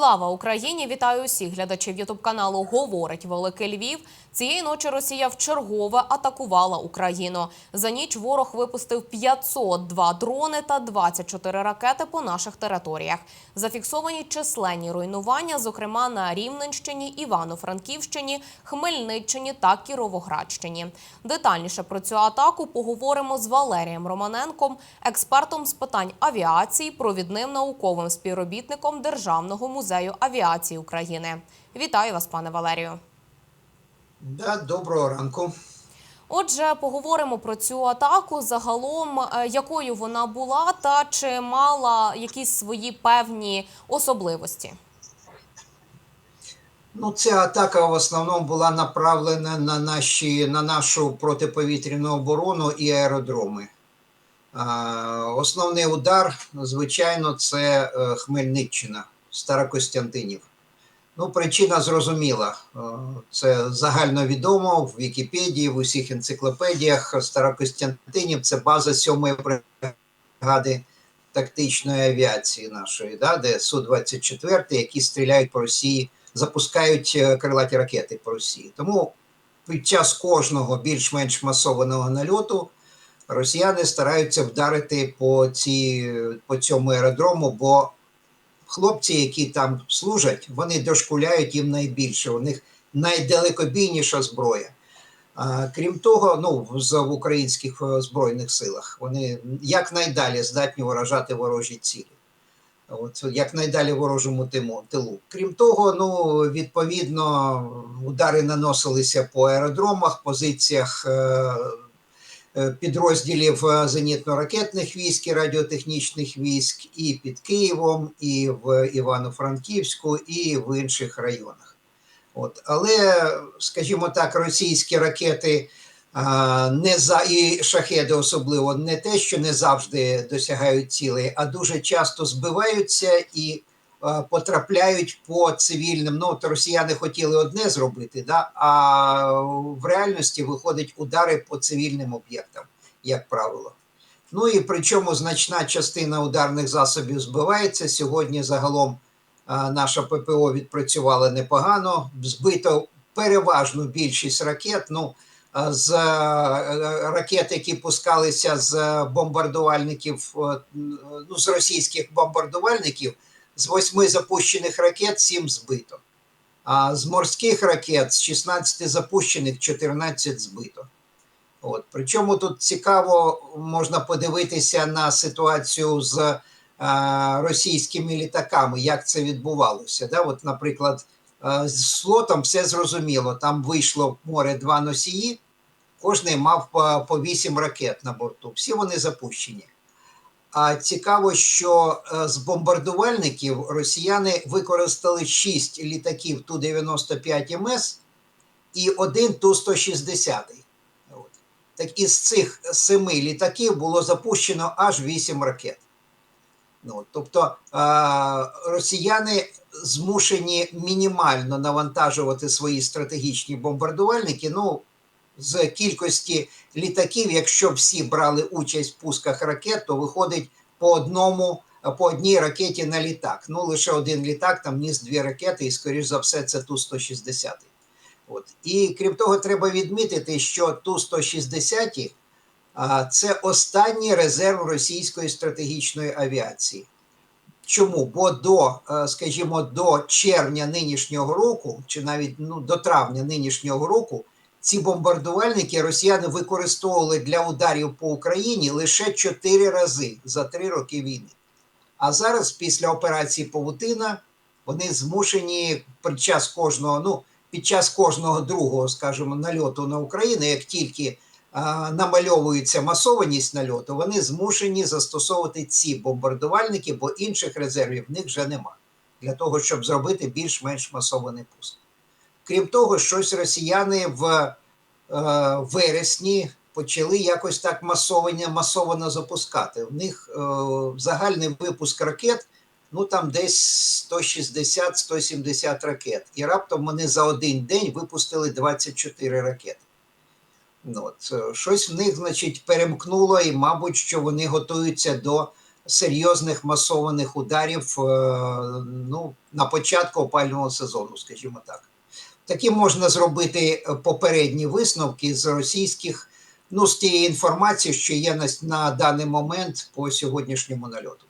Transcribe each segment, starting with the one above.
Слава Україні! Вітаю усіх глядачів Ютуб каналу Говорить Великий Львів. Цієї ночі Росія вчергове атакувала Україну. За ніч ворог випустив 502 дрони та 24 ракети по наших територіях. Зафіксовані численні руйнування, зокрема на Рівненщині, Івано-Франківщині, Хмельниччині та Кіровоградщині. Детальніше про цю атаку поговоримо з Валерієм Романенком, експертом з питань авіації, провідним науковим співробітником Державного музею авіації України. Вітаю вас, пане Валерію. Да, доброго ранку. Отже, поговоримо про цю атаку. Загалом, е, якою вона була, та чи мала якісь свої певні особливості. Ну, ця атака в основному була направлена на наші на нашу протиповітряну оборону і аеродроми. Основний удар, звичайно, це е, Хмельниччина, Старокостянтинів. Ну, причина зрозуміла. Е, Це загальновідомо в Вікіпедії, в усіх енциклопедіях. Старокостянтинів це база сьомої бригади тактичної авіації нашої, да, де Су-24, які стріляють по Росії, запускають е, крилаті ракети по Росії. Тому під час кожного більш-менш масованого нальоту росіяни стараються вдарити по, ці, по цьому аеродрому, бо хлопці, які там служать, вони дошкуляють їм найбільше. У них найдалекобійніша зброя. Крім того, ну в- українських е, збройних силах вони якнайдалі здатні вражати ворожі цілі. От якнайдалі ворожому тилу. Крім того, ну відповідно удари наносилися по аеродромах, позиціях е, підрозділів е, зенітно-ракетних військ і радіотехнічних військ і під Києвом, і в Івано-Франківську, і в інших районах. От. Але, скажімо так, російські ракети не за і шахеди особливо не те, що не завжди досягають цілей, а дуже часто збиваються і потрапляють по цивільним. Ну, от росіяни хотіли одне зробити, да? а в реальності виходять удари по цивільним об'єктам, як правило. Ну і причому значна частина ударних засобів збивається. Сьогодні загалом наша ППО відпрацювала непогано, збито переважну більшість ракет. Ну, а, з е, ракет, які пускалися з бомбардувальників, е, ну, з російських бомбардувальників, з восьми запущених ракет сім збито. А з морських ракет з 16 запущених 14 збито. От. Причому тут цікаво можна подивитися на ситуацію з е, російськими літаками, як це відбувалося. Да? От, наприклад, е, з флотом все зрозуміло. Там вийшло в море два носії, кожний мав по, по 8 ракет на борту. Всі вони запущені. А цікаво, що е, з бомбардувальників росіяни використали 6 літаків Ту-95 МС і один Ту-160. От. Так із цих семи літаків було запущено аж 8 ракет. Ну, тобто а, росіяни змушені мінімально навантажувати свої стратегічні бомбардувальники. Ну, з кількості літаків, якщо всі брали участь в пусках ракет, то виходить по одному, по одній ракеті на літак. Ну, лише один літак там ніс дві ракети, і, скоріш за все, це Ту-160. От. І крім того, треба відмітити, що Ту-160 а, це останній резерв російської стратегічної авіації. Чому? Бо до, е, скажімо, до червня нинішнього року, чи навіть ну, до травня нинішнього року, ці бомбардувальники росіяни використовували для ударів по Україні лише 4 рази за 3 роки війни. А зараз, після операції Павутина, вони змушені під час кожного, ну, під час кожного другого, скажімо, нальоту на Україну, як тільки а, намальовується масованість нальоту, вони змушені застосовувати ці бомбардувальники, бо інших резервів в них вже нема для того, щоб зробити більш-менш масований пуск. Крім того, щось росіяни в вересні почали якось так масовані, масово запускати. У них е, загальний випуск ракет, ну там десь 160-170 ракет. І раптом вони за один день випустили 24 ракети. Ну, от, е, щось в них, значить, перемкнуло, і, мабуть, що вони готуються до серйозних масованих ударів е, ну, на початку опалювального сезону, скажімо так. Такі можна зробити е, попередні висновки з російських, ну, з тієї інформації, що є на, на даний момент по сьогоднішньому нальоту.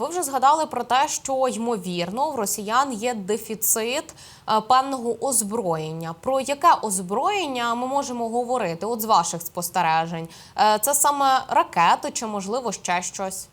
Ви вже згадали про те, що ймовірно в росіян є дефіцит е, певного озброєння. Про яке озброєння ми можемо говорити? От з ваших спостережень, Е, це саме ракети чи можливо ще щось?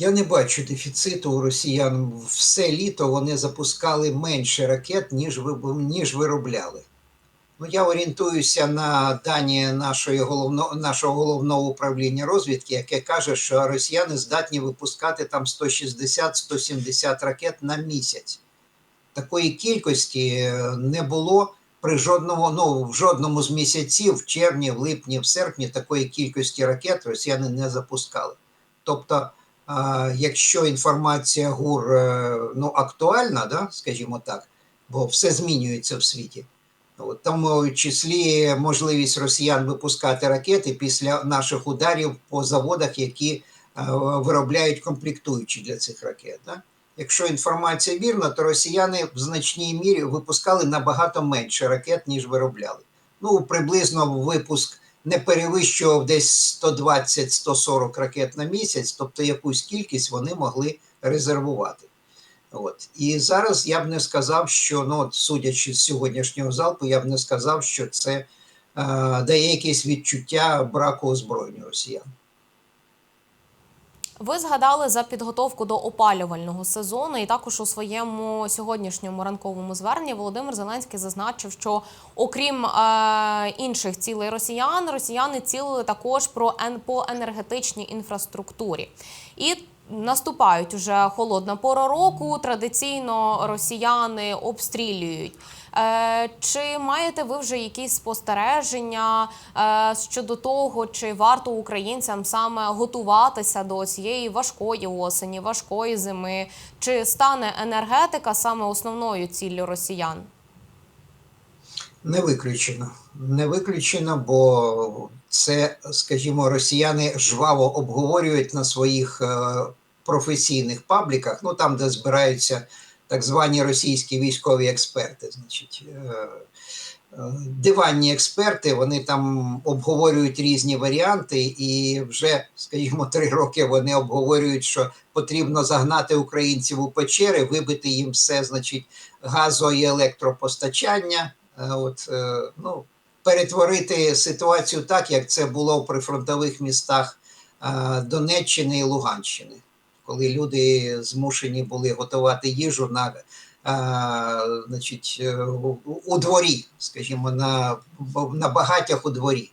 Я не бачу дефіциту у росіян. Все літо вони запускали менше ракет, ніж, ніж виробляли. Ну, я орієнтуюся на дані нашої головно, нашого головного управління розвідки, яке каже, що росіяни здатні випускати там 160-170 ракет на місяць. Такої кількості е, не було при жодному, ну, в жодному з місяців, в червні, в липні, в серпні, такої кількості ракет росіяни не запускали. Тобто, якщо інформація ГУР е, ну, актуальна, да, скажімо так, бо все змінюється в світі. От, тому в числі можливість росіян випускати ракети після наших ударів по заводах, які е, виробляють комплектуючі для цих ракет. Да? Якщо інформація вірна, то росіяни в значній мірі випускали набагато менше ракет, ніж виробляли. Ну, приблизно випуск не перевищував десь 120-140 ракет на місяць, тобто якусь кількість вони могли резервувати. От. І зараз я б не сказав, що ну, от, судячи з сьогоднішнього залпу, я б не сказав, що це е, дає якесь відчуття браку озброєння росіян. Ви згадали за підготовку до опалювального сезону, і також у своєму сьогоднішньому ранковому зверненні Володимир Зеленський зазначив, що окрім е, інших цілей росіян, росіяни цілили також про по енергетичній інфраструктурі. І наступають уже холодна пора року. Традиційно росіяни обстрілюють. Е, Чи маєте ви вже якісь спостереження е, щодо того, чи варто українцям саме готуватися до цієї важкої осені, важкої зими? Чи стане енергетика саме основною ціллю росіян? Не виключено. Не виключено, бо це, скажімо, росіяни жваво обговорюють на своїх е, професійних пабліках, ну там, де збираються так звані російські військові експерти. Значить, е, е, диванні експерти, вони там обговорюють різні варіанти, і вже, скажімо, три роки вони обговорюють, що потрібно загнати українців у печери, вибити їм все, значить, газо і електропостачання. Е, От, ну, перетворити ситуацію так, як це було в прифронтових містах Донеччини і Луганщини, коли люди змушені були готувати їжу на, е, значить, е, у- дворі, скажімо, на, на багатях у дворі.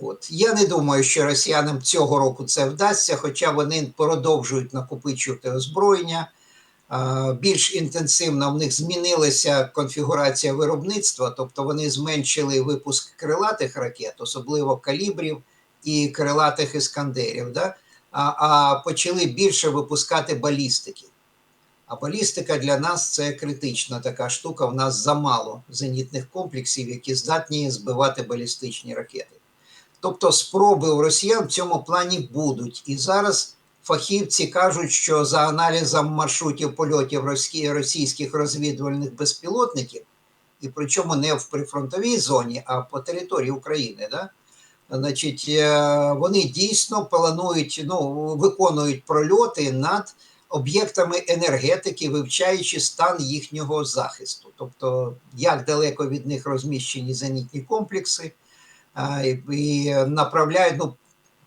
От. Я не думаю, що росіянам цього року це вдасться, хоча вони продовжують накопичувати озброєння. Е, Більш інтенсивно в них змінилася конфігурація виробництва, тобто вони зменшили випуск крилатих ракет, особливо калібрів і крилатих іскандерів, да? А, а почали більше випускати балістики. А балістика для нас це критична така штука. В нас замало зенітних комплексів, які здатні збивати балістичні ракети. Тобто спроби у росіян в цьому плані будуть. І зараз фахівці кажуть, що за аналізом маршрутів польотів російських- розвідувальних безпілотників, і причому не в прифронтовій зоні, а по території України, да? Значить, е, вони дійсно планують, ну, виконують прольоти над об'єктами енергетики, вивчаючи стан їхнього захисту. Тобто, як далеко від них розміщені зенітні комплекси, і, направляють, ну,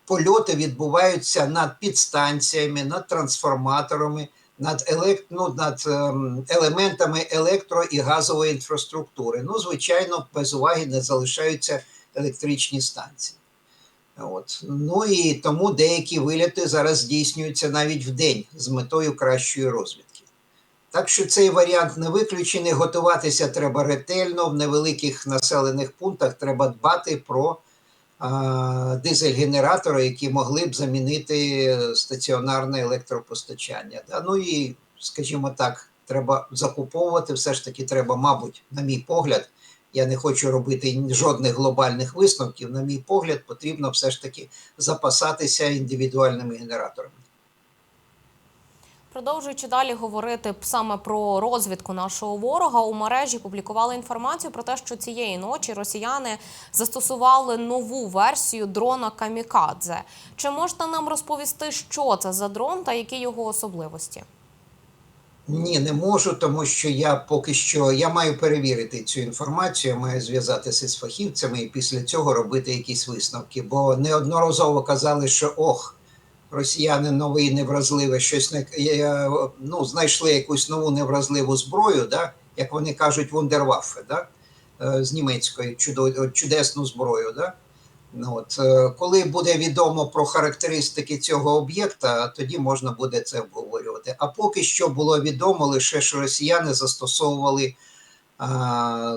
польоти відбуваються над підстанціями, над трансформаторами, над, елект, ну, над ем, елементами електро і газової інфраструктури. Ну, звичайно, без уваги не залишаються електричні станції. От. Ну і тому деякі виліти зараз здійснюються навіть в день з метою кращої розвідки. Так що цей варіант не виключений. Готуватися треба ретельно в невеликих населених пунктах. Треба дбати про дизель-генератори, які могли б замінити стаціонарне електропостачання. Ну і, скажімо так, треба закуповувати. Все ж таки, треба, мабуть, на мій погляд, Я не хочу робити жодних глобальних висновків. На мій погляд, потрібно все ж таки запасатися індивідуальними генераторами. Продовжуючи далі говорити саме про розвідку нашого ворога, у мережі публікували інформацію про те, що цієї ночі росіяни застосували нову версію дрона Камікадзе. Чи можете нам розповісти, що це за дрон та які його особливості? Ні, не можу, тому що я поки що я маю перевірити цю інформацію, маю зв'язатися з фахівцями і після цього робити якісь висновки. Бо неодноразово казали, що ох, росіяни новий невразливе, щось не ну, знайшли якусь нову невразливу зброю, да? як вони кажуть, вундерваффе, да? е, з німецької чудо, чудесну зброю. Да? Ну, от, е, коли буде відомо про характеристики цього об'єкта, тоді можна буде це обговорювати. А поки що було відомо лише, що росіяни застосовували,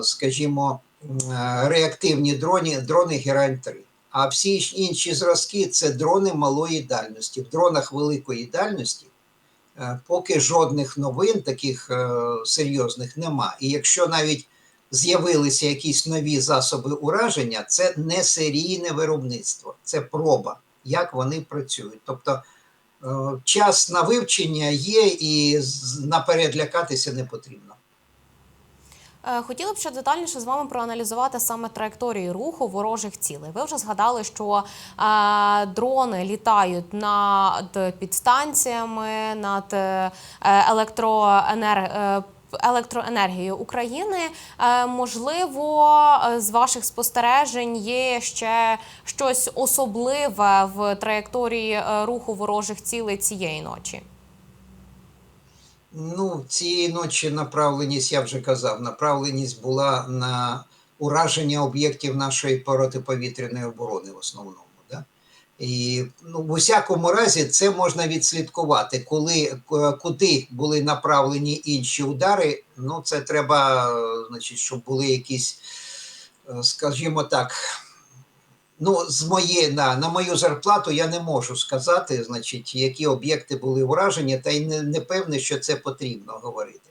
скажімо, е, реактивні дрони, дрони Герань 3 А всі інші зразки це дрони малої дальності. В дронах великої дальності е, поки жодних новин таких е, серйозних нема. І якщо навіть з'явилися якісь нові засоби ураження, це не серійне виробництво, це проба, як вони працюють. Тобто е, час на вивчення є, і наперед лякатися не потрібно. Е, Хотіли б ще детальніше з вами проаналізувати саме траєкторію руху ворожих цілей. Ви вже згадали, що е, дрони літають над підстанціями, над е, електроенер... е, електроенергією України. Е, можливо, е, з ваших спостережень є ще щось особливе в траєкторії е, руху ворожих цілей цієї ночі. Ну, цієї ночі направленість, я вже казав, направленість була на ураження об'єктів нашої протиповітряної оборони в основному. І ну, в усякому разі це можна відслідкувати, коли куди були направлені інші удари. Ну, це треба, е, значить, щоб були якісь, е, скажімо так. Ну, з моєї на, на мою зарплату я не можу сказати, значить, які об'єкти були вражені, та й не, не певне, що це потрібно говорити.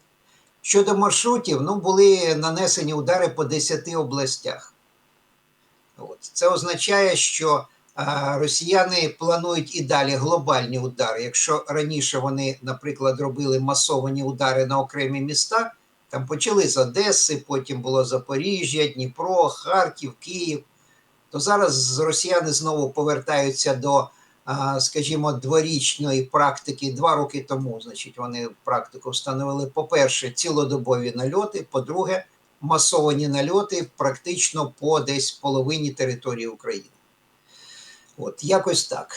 Щодо маршрутів, ну, були нанесені удари по 10 областях. От. Це означає, що росіяни планують і далі глобальні удари. Якщо раніше вони, наприклад, робили масовані удари на окремі міста, там почали з Одеси, потім було Запоріжжя, Дніпро, Харків, Київ то зараз росіяни знову повертаються до, скажімо, дворічної практики. Два роки тому, значить, вони практику встановили. По-перше, цілодобові нальоти. По-друге, масовані нальоти практично по десь половині території України. От якось так.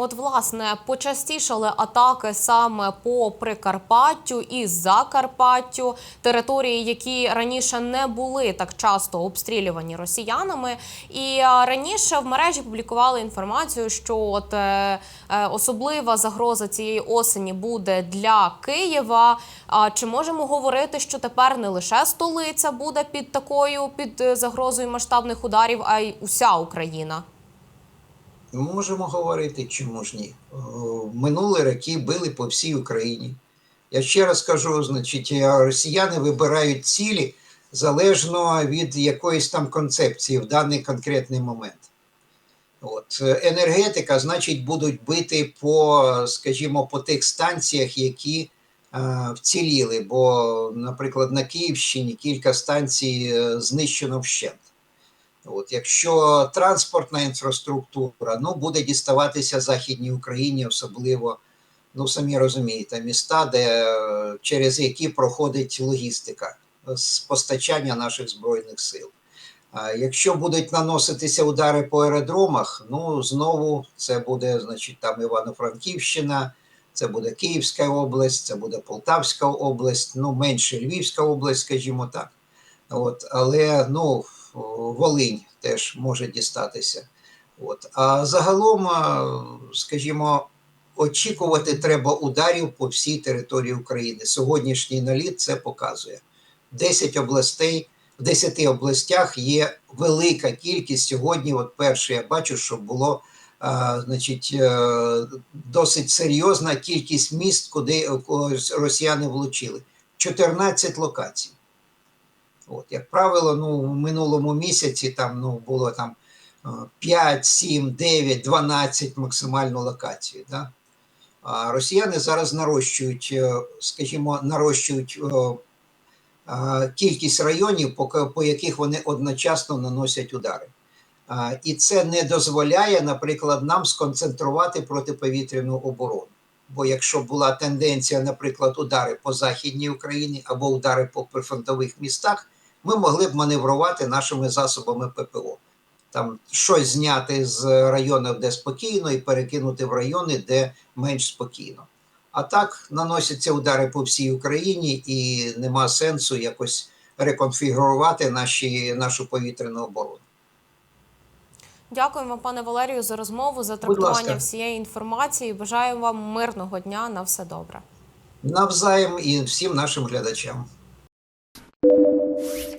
От, власне, почастішали атаки саме по Прикарпаттю і Закарпаттю, території, які раніше не були так часто обстрілювані росіянами. І раніше в мережі публікували інформацію, що от е, е, особлива загроза цієї осені буде для Києва. А чи можемо говорити, що тепер не лише столиця буде під такою під е, загрозою масштабних ударів, а й уся Україна? Можемо говорити, чому ж ні. Минулі роки били по всій Україні. Я ще раз кажу, значить, е, росіяни вибирають цілі залежно від якоїсь там концепції в даний конкретний момент. От. е, Енергетика, значить, будуть бити по, скажімо, по тих станціях, які е, вціліли. Бо, наприклад, на Київщині кілька станцій е, знищено вщент. От, якщо транспортна інфраструктура ну, буде діставатися Західній Україні, особливо, ну самі розумієте, міста, де, е, через які проходить логістика з постачання наших збройних сил. А якщо будуть наноситися удари по аеродромах, ну знову це буде, значить, там Івано-Франківщина, це буде Київська область, це буде Полтавська область, ну менше Львівська область, скажімо так. От, але ну, Волинь теж може дістатися. От. А загалом, скажімо, очікувати треба ударів по всій території України. Сьогоднішній наліт це показує. 10 областей, в 10 областях є велика кількість. Сьогодні, от перше, я бачу, що було а, значить, е, досить серйозна кількість міст, куди е, росіяни влучили. 14 локацій. От, як правило, ну, в минулому місяці там ну, було там е, 5, 7, 9, 12 максимально локацій. Да? А росіяни зараз нарощують, е, скажімо, нарощують е, е, кількість районів, по, яких вони одночасно наносять удари. І це не дозволяє, наприклад, нам сконцентрувати протиповітряну оборону. Бо якщо була тенденція, наприклад, удари по західній Україні або удари по прифронтових містах, ми могли б маневрувати нашими засобами ППО. Там щось зняти з районів, де спокійно, і перекинути в райони, де менш спокійно. А так наносяться удари по всій Україні, і нема сенсу якось реконфігурувати наші, нашу повітряну оборону. Дякуємо, пане Валерію, за розмову, за трактування всієї інформації. Бажаю вам мирного дня. На все добре. Навзаєм і всім нашим глядачам. you.